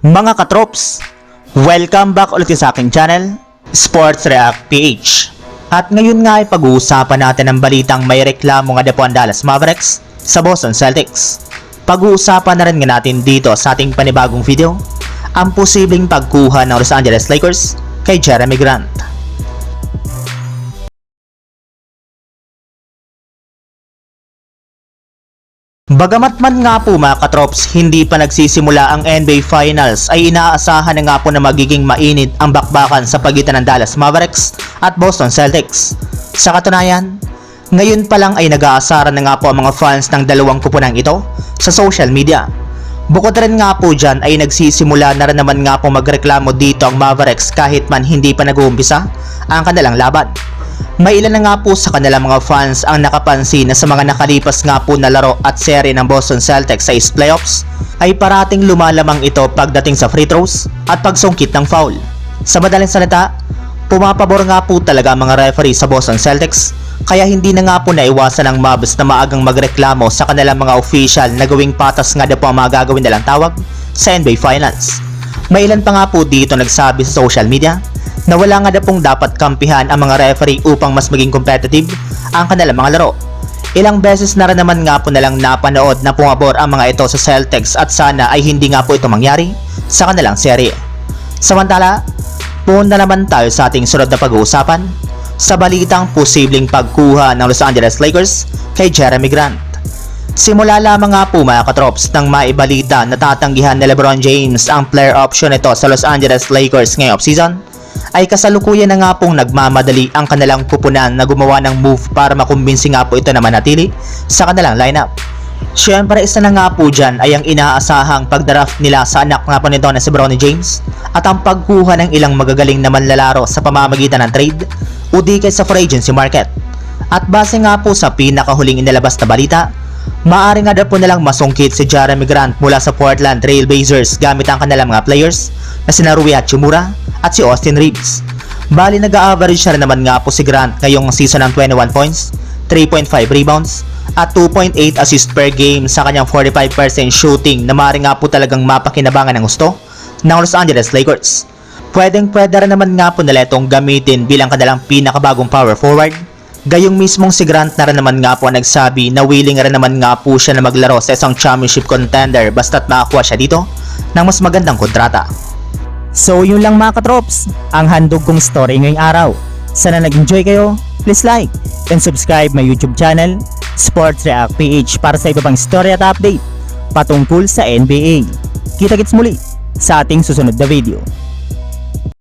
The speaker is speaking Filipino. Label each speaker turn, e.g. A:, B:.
A: Mga katrops, welcome back ulit sa aking channel, Sports React PH. At ngayon nga ay pag-uusapan natin ang balitang may reklamo nga depo Dallas Mavericks sa Boston Celtics. Pag-uusapan na rin nga natin dito sa ating panibagong video, ang posibleng pagkuha ng Los Angeles Lakers kay Jeremy Grant. Bagamat man nga po mga katrops, hindi pa nagsisimula ang NBA Finals ay inaasahan na nga po na magiging mainit ang bakbakan sa pagitan ng Dallas Mavericks at Boston Celtics. Sa katunayan, ngayon pa lang ay nag-aasaran na nga po ang mga fans ng dalawang kupunang ito sa social media. Bukod rin nga po dyan ay nagsisimula na rin naman nga po magreklamo dito ang Mavericks kahit man hindi pa nag-uumpisa ang kanilang laban. May ilan na nga po sa kanilang mga fans ang nakapansin na sa mga nakalipas nga po na laro at seri ng Boston Celtics sa East Playoffs ay parating lumalamang ito pagdating sa free throws at pagsungkit ng foul. Sa madaling salita, pumapabor nga po talaga ang mga referee sa Boston Celtics kaya hindi na nga po naiwasan ng Mavs na maagang magreklamo sa kanilang mga official na gawing patas nga na po ang mga gagawin nilang tawag sa NBA Finals. May ilan pa nga po dito nagsabi sa social media na wala nga na pong dapat kampihan ang mga referee upang mas maging competitive ang kanilang mga laro. Ilang beses na rin naman nga po nalang napanood na pumabor ang mga ito sa Celtics at sana ay hindi nga po ito mangyari sa kanilang serye. Samantala, punta naman tayo sa ating sunod na pag-uusapan sa balitang posibleng pagkuha ng Los Angeles Lakers kay Jeremy Grant. Simula lamang nga po mga katrops nang maibalita na tatanggihan ni Lebron James ang player option nito sa Los Angeles Lakers ngayong offseason ay kasalukuyan na nga pong nagmamadali ang kanilang kupunan na gumawa ng move para makumbinsi nga po ito na manatili sa kanilang lineup. Siyempre isa na nga po dyan ay ang inaasahang pagdraft nila sa anak nga po nito na si Bronny James at ang pagkuha ng ilang magagaling na manlalaro sa pamamagitan ng trade o di kay sa free agency market. At base nga po sa pinakahuling inilabas na balita, Maaari nga po nilang masungkit si Jeremy Grant mula sa Portland Trail Blazers gamit ang kanilang mga players na sina Rui Hachimura at si Austin Reeves. Bali nag-average siya rin naman nga po si Grant ngayong season ng 21 points, 3.5 rebounds, at 2.8 assist per game sa kanyang 45% shooting na maaari nga po talagang mapakinabangan ng gusto ng Los Angeles Lakers. Pwedeng pwede rin naman nga po nila itong gamitin bilang kanilang pinakabagong power forward Gayong mismong si Grant na rin naman nga po ang nagsabi na willing rin naman nga po siya na maglaro sa isang championship contender basta't makakuha siya dito ng mas magandang kontrata.
B: So yun lang mga katrops, ang handog kong story ngayong araw. Sana nag-enjoy kayo, please like and subscribe my YouTube channel, Sports React PH para sa iba pang story at update patungkol sa NBA. Kita-kits muli sa ating susunod na video.